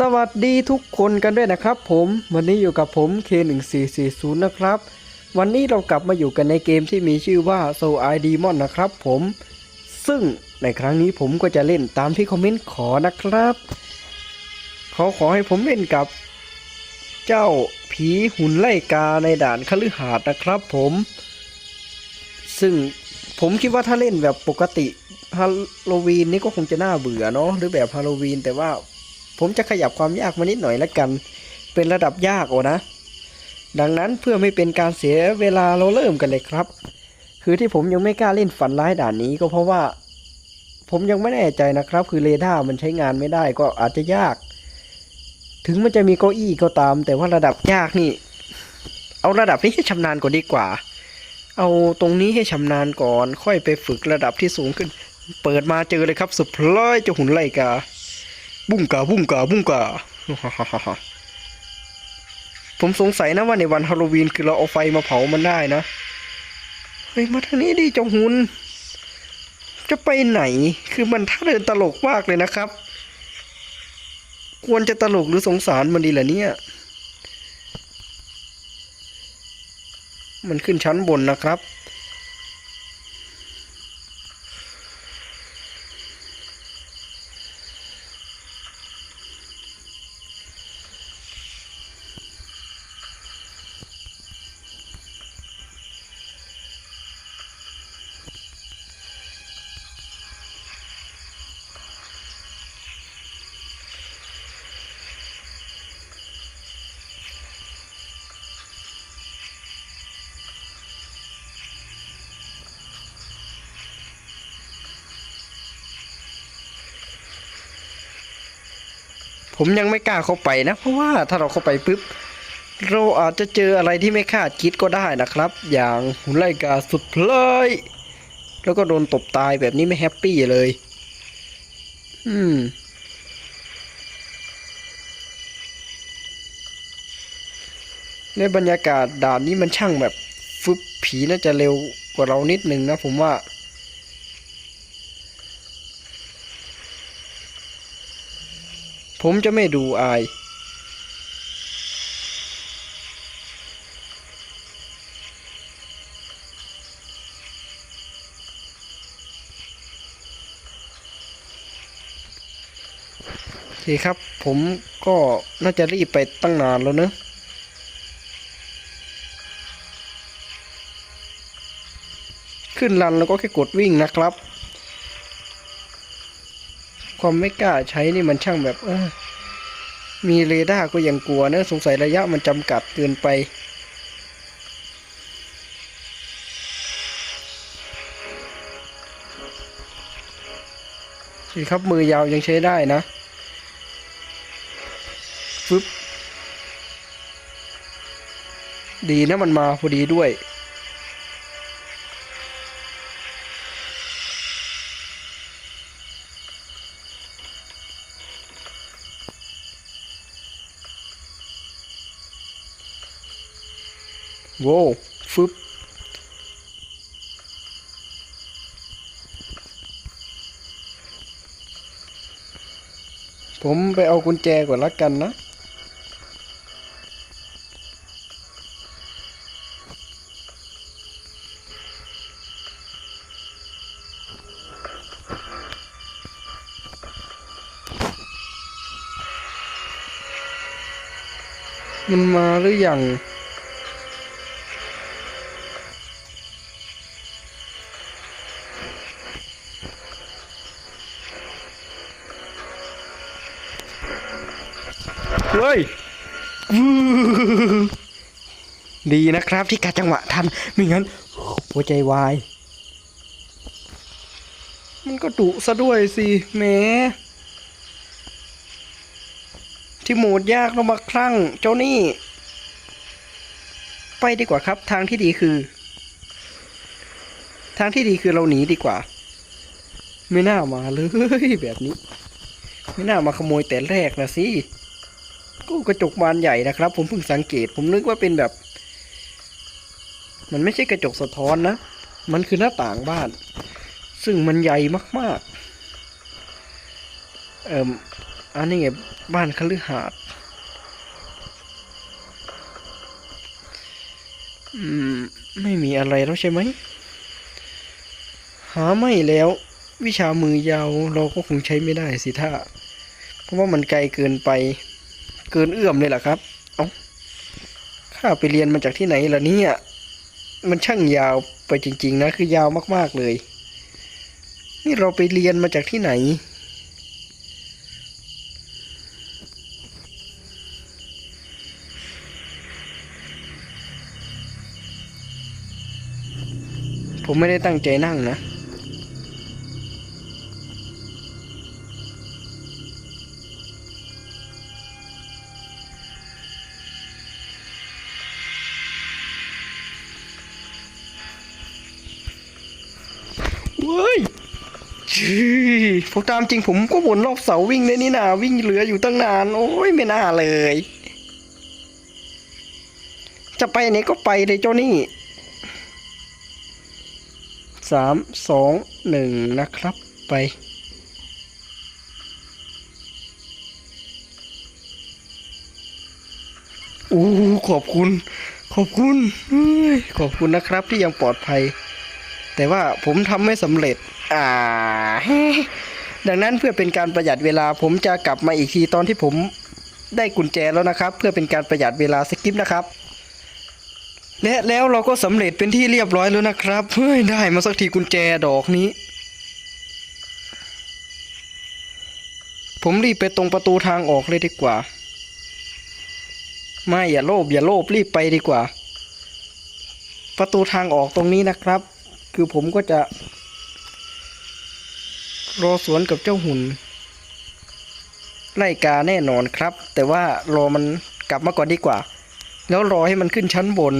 สวัสดีทุกคนกันด้วยนะครับผมวันนี้อยู่กับผม K1440 นะครับ วันนี้เรากลับมาอยู่กันในเกมที่มีชื่อว่า Soul I Demon นะครับผม ซึ่งในครั้งนี้ผมก็จะเล่นตามที่คอมเมนต์ขอนะครับเขาขอให้ผมเล่นกับ เจ้าผีหุ่นไล่กาในด่านคฤหาสน์นะครับผม ซึ่งผมคิดว่าถ้าเล่นแบบปกติฮาโลวีนนี่ก็คงจะน่าเบื่อเนาะหรือแบบฮาโลวีนแต่ว่า ผมจะขยับความยากมานิดหน่อยละกัน เป็นระดับยากโอนะ ดังนั้นเพื่อไม่เป็นการเสียเวลาเราเริ่มกันเลยครับ คือที่ผมยังไม่กล้าเล่นฝันร้ายด่านนี้ก็เพราะว่า ผมยังไม่แน่ใจนะครับ คือเรดาร์มันใช้งานไม่ได้ก็อาจจะยาก ถึงมันจะมีเก้าอี้ก็ตาม แต่ว่าระดับยากนี่ เอาระดับนี้ให้ชำนาญกว่าดีกว่า เอาตรงนี้ให้ชำนาญก่อน ค่อยไปฝึกระดับที่สูงขึ้น เปิดมาเจอเลยครับสุดพลอยจ้าหุ่นไล่กา บุ้งกาบุ้งกาบุ้งกาผมสงสัยนะว่าในวันฮาโลวีนคือเราเอาไฟมาเผามันได้นะ เฮ้ย มาทางนี้ดิเจ้าหุ่นจะไปไหน คือมันท่าเดินตลกมากเลยนะครับ ควรจะตลกหรือสงสารมันดีล่ะเนี่ย มันขึ้นชั้นบนนะครับ ผมยังไม่กล้าเข้าไปนะ เพราะว่าถ้าเราเข้าไปปุ๊บเราอาจจะเจออะไรที่ไม่คาดคิดก็ได้นะครับ อย่างหุ่นไล่กาสุดเพลยแล้วก็โดนตบตายแบบนี้ไม่แฮปปี้เลย อืม ในบรรยากาศด่านนี้มันช่างแบบฟึบผีน่าจะเร็วกว่าเรานิดนึงนะผมว่า ผมจะไม่ดูอาย โอเคครับ ผมก็น่าจะรีบไปตั้งนานแล้วเนอะขึ้นรันแล้วก็แค่กดวิ่งนะครับ ความไม่กล้าใช้นี่มันช่างแบบ เออ มีเรดาร์ก็ยังกลัวนะสงสัยระยะมันจำกัดเกินไป นี่ครับมือยาวยังใช้ได้นะฟึบดีนะมันมาพอดีด้วย โว้วฟึบผมไปเอากุญแจก่อนละกันนะ มันมาหรือยัง เฮ้ยดีนะครับที่กาจังหวะทันไม่งั้นหัวใจวาย มันก็ดุซะด้วยสิแหมที่โหมดยากเรามาคลั่งเจ้านี่ ไปดีกว่าครับ ทางที่ดีคือ ทางที่ดีคือเราหนีดีกว่า ไม่น่ามาเลยแบบนี้ ไม่น่ามาขโมยแต่แรกนะสิ ก็กระจกบานใหญ่นะครับ ผมเพิ่งสังเกต ผมนึกว่าเป็นแบบ มันไม่ใช่กระจกสะท้อนนะ มันคือหน้าต่างบ้าน ซึ่งมันใหญ่มากๆ เอ่มอันนี้ไงบ้านคฤหาสน์ไม่มีอะไรแล้วใช่ไหม หาไม่แล้ว วิชามือยาวเราก็คงใช้ไม่ได้สิท่าเพราะว่ามันไกลเกินไป เกินเอื้อมเลยล่ะครับ เอาข้าไปเรียนมาจากที่ไหนล่ะเนี่ย มันช่างยาวไปจริงๆนะคือยาวมากๆเลย นี่เราไปเรียนมาจากที่ไหน ผมไม่ได้ตั้งใจนั่งนะ เว้ยชี้ผมตามจริงผมก็วนรอบเสาวิ่งเลยนี่นาวิ่งเหลืออยู่ตั้งนาน โอ้ยไม่น่าเลย จะไปไหนก็ไปเลยเจ้านี่สามสองหนึ่งนะครับไปอู้ขอบคุณ ขอบคุณขอบคุณนะครับที่ยังปลอดภัย แต่ว่าผมทำไม่สำเร็จ อ่า ดังนั้นเพื่อเป็นการประหยัดเวลา ผมจะกลับมาอีกทีตอนที่ผมได้กุญแจแล้วนะครับ เพื่อเป็นการประหยัดเวลาสกิปนะครับ และแล้วเราก็สำเร็จเป็นที่เรียบร้อยแล้วนะครับเฮ้ยได้มาสักทีกุญแจดอกนี้ ผมรีบไปตรงประตูทางออกเลยดีกว่า ไม่อย่าโลภอย่าโลภรีบไปดีกว่า ประตูทางออกตรงนี้นะครับ คือผมก็จะ รอสวนกับเจ้าหุ่น ไล่กาแน่นอนครับ แต่ว่ารอมันกลับมาก่อนดีกว่า แล้วรอให้มันขึ้นชั้นบน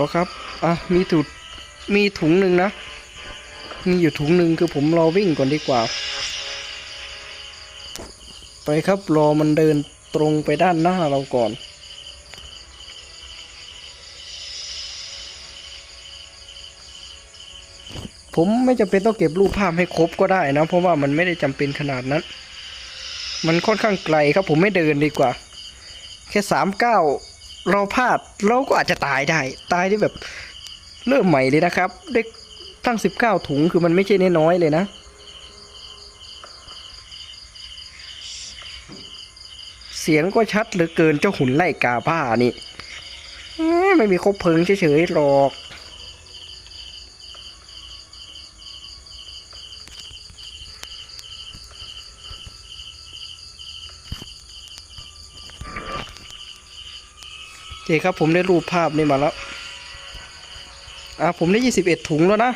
แล้วครับ อะ มีถุมีถุงหนึ่งนะ มีอยู่ถุงหนึ่งคือผมรอวิ่งก่อนดีกว่า ไปครับรอมันเดินตรงไปด้านหน้าเราก่อนผมไม่จำเป็นต้องเก็บรูปภาพให้ครบก็ได้นะ เพราะว่ามันไม่ได้จำเป็นขนาดนั้น มันค่อนข้างไกลครับผมไม่เดินดีกว่า แค่สามเก้า เราพลาดเราก็อาจจะตายได้ ตายได้แบบเริ่มใหม่เลยนะครับ ได้ตั้งสิบเก้าถุงคือมันไม่ใช่น้อยเลยนะ เสียงก็ชัดเหลือเกินเจ้าหุ่นไล่กาบ้านี่ ไม่มีคบเพลิงเฉยๆหรอก เคครับผมได้รูปภาพนี่มาแล้ว อ่าผมได้ยี่สิบเอ็ดถุงแล้วนะ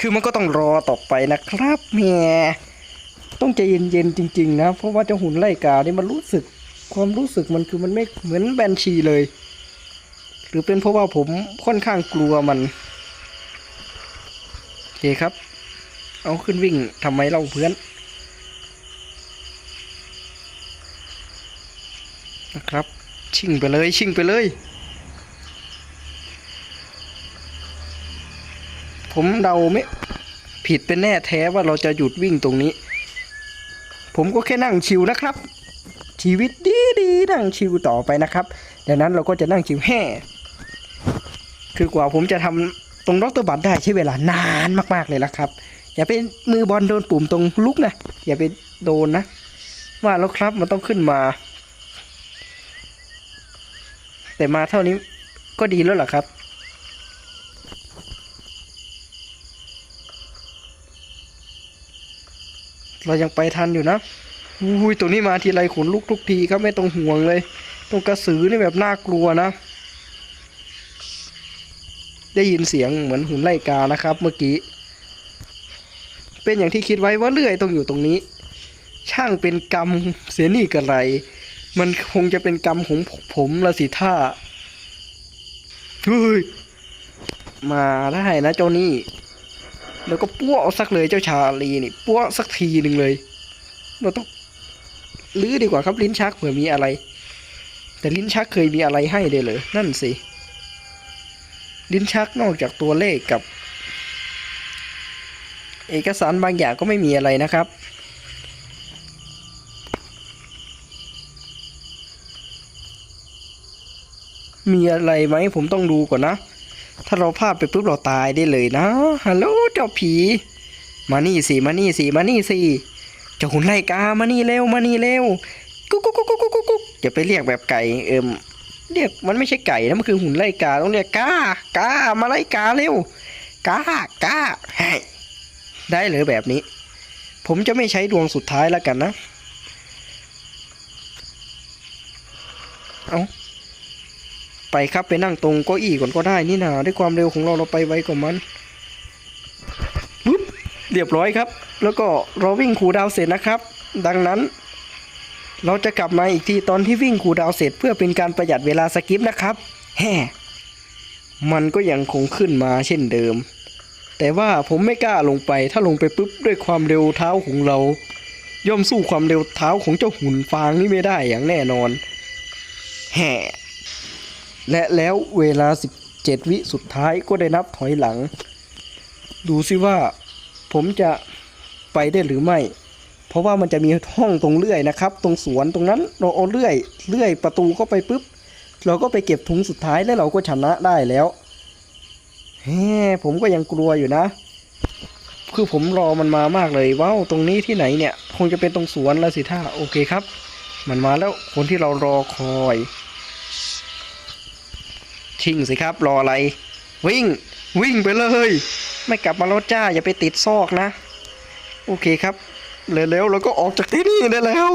คือมันก็ต้องรอต่อไปนะครับแหมต้องใจเย็นๆจริง ๆ นะ เพราะว่าเจ้าหุ่นไล่กานี่มันรู้สึกความรู้สึกมันคือมันไม่เหมือนแบนชีเลย หรือเป็นเพราะว่าผมค่อนข้างกลัวมันโอเคครับ เอาขึ้นวิ่งทำไมเล่าเพื่อน นะครับ ชิ่งไปเลยชิ่งไปเลย ผมเดาไม่ผิดเป็นแน่แท้ว่าเราจะหยุดวิ่งตรงนี้ ผมก็แค่นั่งชิวนะครับ ชีวิตดีดีนั่งชิวต่อไปนะครับดังนั้นเราก็จะนั่งชิวแห่คือกว่าผมจะทำตรงดรบัตรได้ใช้เวลานานมากๆเลยละครับ อย่าไปมือบอลโดนปุ่มตรงลุกนะอย่าไปโดนนะว่าแล้วครับมันต้องขึ้นมา แต่มาเท่านี้ก็ดีแล้วล่ะครับ เรายังไปทันอยู่นะอุ้ยตัวนี้มาทีไรขนลุกทุกทีครับไม่ต้องห่วงเลยตรงกระสือนี่แบบน่ากลัวนะ ได้ยินเสียงเหมือนหุ่นไล่กานะครับ เมื่อกี้ เป็นอย่างที่คิดไว้ว่าเลื่อยต้องอยู่ตรงนี้ ช่างเป็นกรรมเสียนี่กระไร มันคงจะเป็นกรรมของผมละสิท่าเฮ้ยมาได้นะเจ้านี่ แล้วก็ปั้วเอาสักเลยเจ้าชาลีนี่ปั้วสักทีหนึ่งเลย เราต้องลื้อดีกว่าครับลิ้นชักเผื่อมีอะไร แต่ลิ้นชักเคยมีอะไรให้เลยเหรอนั่นสิ ลิ้นชักนอกจากตัวเลขกับ เอกสารบางอย่างก็ไม่มีอะไรนะครับ มีอะไรไหมผมต้องดูก่อนนะ ถ้าเราพลาดไปปุ๊บเราตายได้เลยนะฮัลโหลเจ้าผี มานี่สิมานี่สิมานี่สิเจ้าหุ่นไล่กามานี่เร็วมานี่เร็วกุ๊กกุ๊กกุ๊กกุ๊กกุ๊กกุ๊กอย่าไปเรียกแบบไก่เอิมเรียกมันไม่ใช่ไก่นะมันคือหุ่นไล่กาต้องเรียกกากามาไล่กาเร็วกากาให้ได้เลยแบบนี้ ผมจะไม่ใช้ดวงสุดท้ายแล้วกันนะ เอา ไปครับไปนั่งตรงก้าอี้ก่อนก็ได้นี่นาด้วยความเร็วของเราเราไปไวกว่ามันปุ๊บเรียบร้อยครับ แล้วก็เราวิ่งคูลดาวเสร็จนะครับ ดังนั้น เราจะกลับมาอีกทีตอนที่วิ่งคูลดาวเสร็จเพื่อเป็นการประหยัดเวลาสกิปนะครับแฮ่มันก็ยังคงขึ้นมาเช่นเดิม แต่ว่าผมไม่กล้าลงไป ถ้าลงไปปุ๊บด้วยความเร็วเท้าของเรา ย่อมสู้ความเร็วเท้าของเจ้าหุ่นฟางนี่ไม่ได้อย่างแน่นอน แห่ และแล้วเวลา 17 วิสุดท้ายก็ได้นับถอยหลัง ดูซิว่าผมจะไปได้หรือไม่ เพราะว่ามันจะมีห้องตรงเลื่อยนะครับ ตรงสวนตรงนั้นเราเอาเลื่อยเลื่อยประตูเข้าไปปุ๊บ เราก็ไปเก็บถุงสุดท้ายแล้วเราก็ชนะได้แล้วแฮ่ผมก็ยังกลัวอยู่นะ คือผมรอมันมามากเลยว้าวตรงนี้ที่ไหนเนี่ย คงจะเป็นตรงสวนแล้วสิท่าโอเคครับ มันมาแล้วคนที่เรารอคอย ชิงสิครับ รออะไร วิ่ง วิ่งไปเลย ไม่กลับมาแล้วจ้า อย่าไปติดซอกนะ โอเคครับเร็วๆเราก็ออกจากที่นี่ได้แล้ว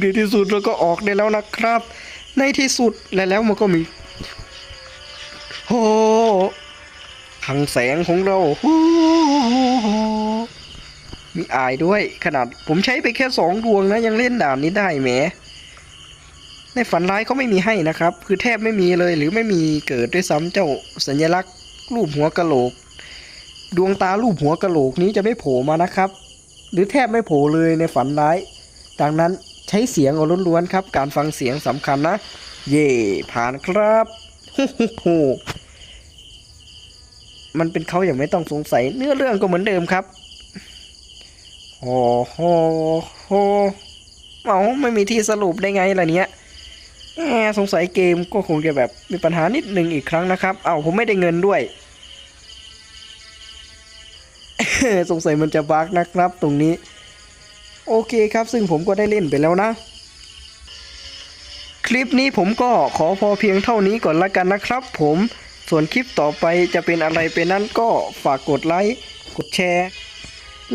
ในที่สุดเราก็ออกได้แล้วนะครับ ในที่สุดและแล้วมันก็มีโอ้ขังแสงของเราโอ้มีอายด้วยขนาดผมใช้ไปแค่สองดวงนะยังเล่นด่านนี้ได้แหม ในฝันร้ายเขาไม่มีให้นะครับ คือแทบไม่มีเลยหรือไม่มีเกิดด้วยซ้ำเจ้าสัญลักษณ์ รูปหัวกะโหลก ดวงตารูปหัวกะโหลกนี้จะไม่โผล่มานะครับ หรือแทบไม่โผล่เลยในฝันร้าย ดังนั้นใช้เสียงเอาล้วนๆครับ การฟังเสียงสำคัญนะ เย่ผ่านครับโอ้มันเป็นเขาอย่างไม่ต้องสงสัย เนื้อเรื่องก็เหมือนเดิมครับโอ้โหโหเอาไม่มีที่สรุปได้ไงล่ะเนี้ย สงสัยเกมก็คงจะแบบมีปัญหานิดนึงอีกครั้งนะครับ เอาผมไม่ได้เงินด้วย สงสัยมันจะบั๊กนะครับตรงนี้ โอเคครับ ซึ่งผมก็ได้เล่นไปแล้วนะ คลิปนี้ผมก็ขอพอเพียงเท่านี้ก่อนละกันนะครับ ผมส่วนคลิปต่อไปจะเป็นอะไรไปนั้นก็ฝากกดไลค์ กดแชร์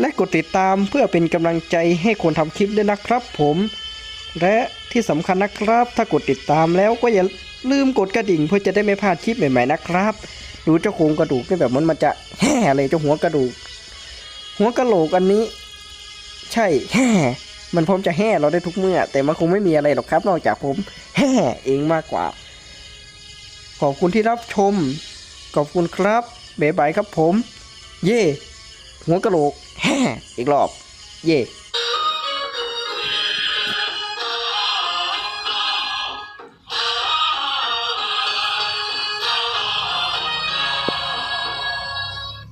และกดติดตามเพื่อเป็นกำลังใจให้คนทำคลิปด้วยนะครับผม และที่สำคัญนะครับ ถ้ากดติดตามแล้วก็อย่าลืมกดกระดิ่ง เพื่อจะได้ไม่พลาดคลิปใหม่ๆนะครับ ดูเจ้าโครงกระดูกนี่แบบมันมันจะแห่เลยเจ้าหัวกระดูก หัวกระโหลกอันนี้ ใช่แห่มันพร้อมจะแห่เราได้ทุกเมื่อ แต่มันคงไม่มีอะไรหรอกครับ นอกจากผมแห่เองมากกว่า ขอบคุณที่รับชม ขอบคุณครับบ๊ายบายครับผม เย่หัวกระโหลกแห่อีกรอบ เย่